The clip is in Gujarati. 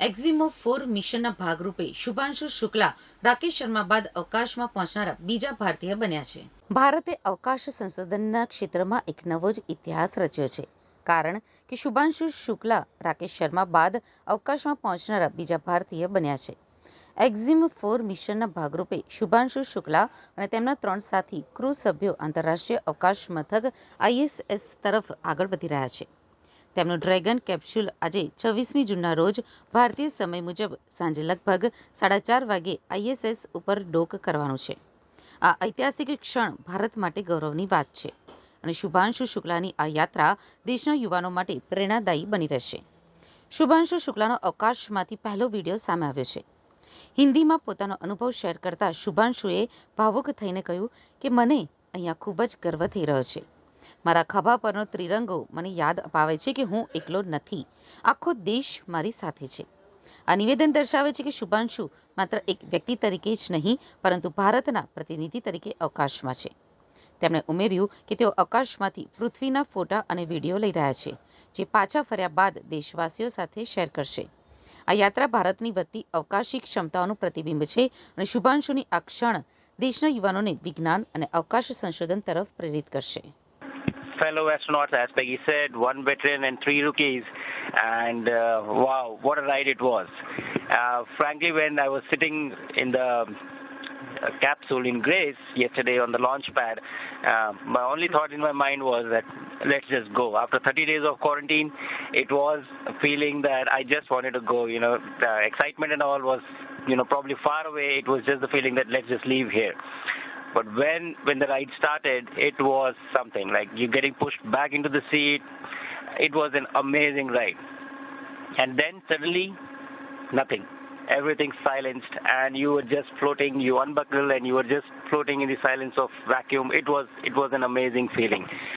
એક્ઝિમો ફોર મિશનના ભાગરૂપે શુભાંશુ શુક્લા, રાકેશ શર્મા બાદ અવકાશમાં પહોંચનારા બીજા ભારતીય બન્યા છે. ભારતે અવકાશ સંશોધનના ક્ષેત્રમાં એક નવો જ ઇતિહાસ રચ્યો છે. કારણ કે શુભાંશુ શુક્લા, રાકેશ શર્મા બાદ અવકાશમાં પહોંચનારા બીજા ભારતીય બન્યા છે. એક્ઝિમ ફોર મિશનના ભાગરૂપે શુભાંશુ શુક્લા અને તેમના ત્રણ સાથી ક્રૂ સભ્યો આંતરરાષ્ટ્રીય અવકાશ મથક આઈએસએસ તરફ આગળ વધી રહ્યા છે. તેમનું ડ્રેગન કેપ્સ્યુલ આજે છવ્વીસમી જૂનના રોજ ભારતીય સમય મુજબ સાંજે લગભગ સાડા ચાર વાગે આઈએસએસ ઉપર ડોક કરવાનું છે. આ ઐતિહાસિક ક્ષણ ભારત માટે ગૌરવની વાત છે અને શુભાંશુ શુક્લાની આ યાત્રા દેશના યુવાનો માટે પ્રેરણાદાયી બની રહેશે. શુભાંશુ શુક્લાનો અવકાશમાંથી પહેલો વીડિયો સામે આવ્યો છે. હિન્દીમાં પોતાનો અનુભવ શેર કરતા શુભાંશુએ ભાવુક થઈને કહ્યું કે, મને અહીંયા ખૂબ જ ગર્વ થઈ રહ્યો છે. મારા ખભા પરનો ત્રિરંગો મને યાદ અપાવે છે કે હું એકલો નથી. આખો દેશ મારી સાથે છે. આ નિવેદન દર્શાવે છે કે શુભાંશુ માત્ર એક વ્યક્તિ તરીકે જ નહીં, પરંતુ ભારતના પ્રતિનિધિ તરીકે અવકાશમાં છે. તેમણે ઉમેર્યું કે તેઓ અવકાશમાંથી પૃથ્વીના ફોટા અને વીડિયો લઈ રહ્યા છે, જે પાછા ફર્યા બાદ દેશવાસીઓ સાથે શેર કરશે. આ યાત્રા ભારતની વધતી અવકાશી ક્ષમતાઓનું પ્રતિબિંબ છે અને શુભાંશુની આ ક્ષણ દેશના યુવાનોને વિજ્ઞાન અને અવકાશ સંશોધન તરફ પ્રેરિત કરશે. Fellow astronauts, as Peggy said, one veteran and three rookies. And uh, wow, what a ride it was. Uh, frankly, when I was sitting in the uh, capsule in Grace yesterday on the launch pad, uh, my only thought in my mind was that let's just go. After 30 days of quarantine, it was a feeling that I just wanted to go. You know, the excitement and all was, you know, probably far away. It was just the feeling that let's just leave here. But when when the ride started, it was something like you're getting pushed back into the seat. It was an amazing ride, and then suddenly, nothing. Everything silenced, and you were just floating. You unbuckle, and you were just floating in the silence of vacuum. It was it was an amazing feeling.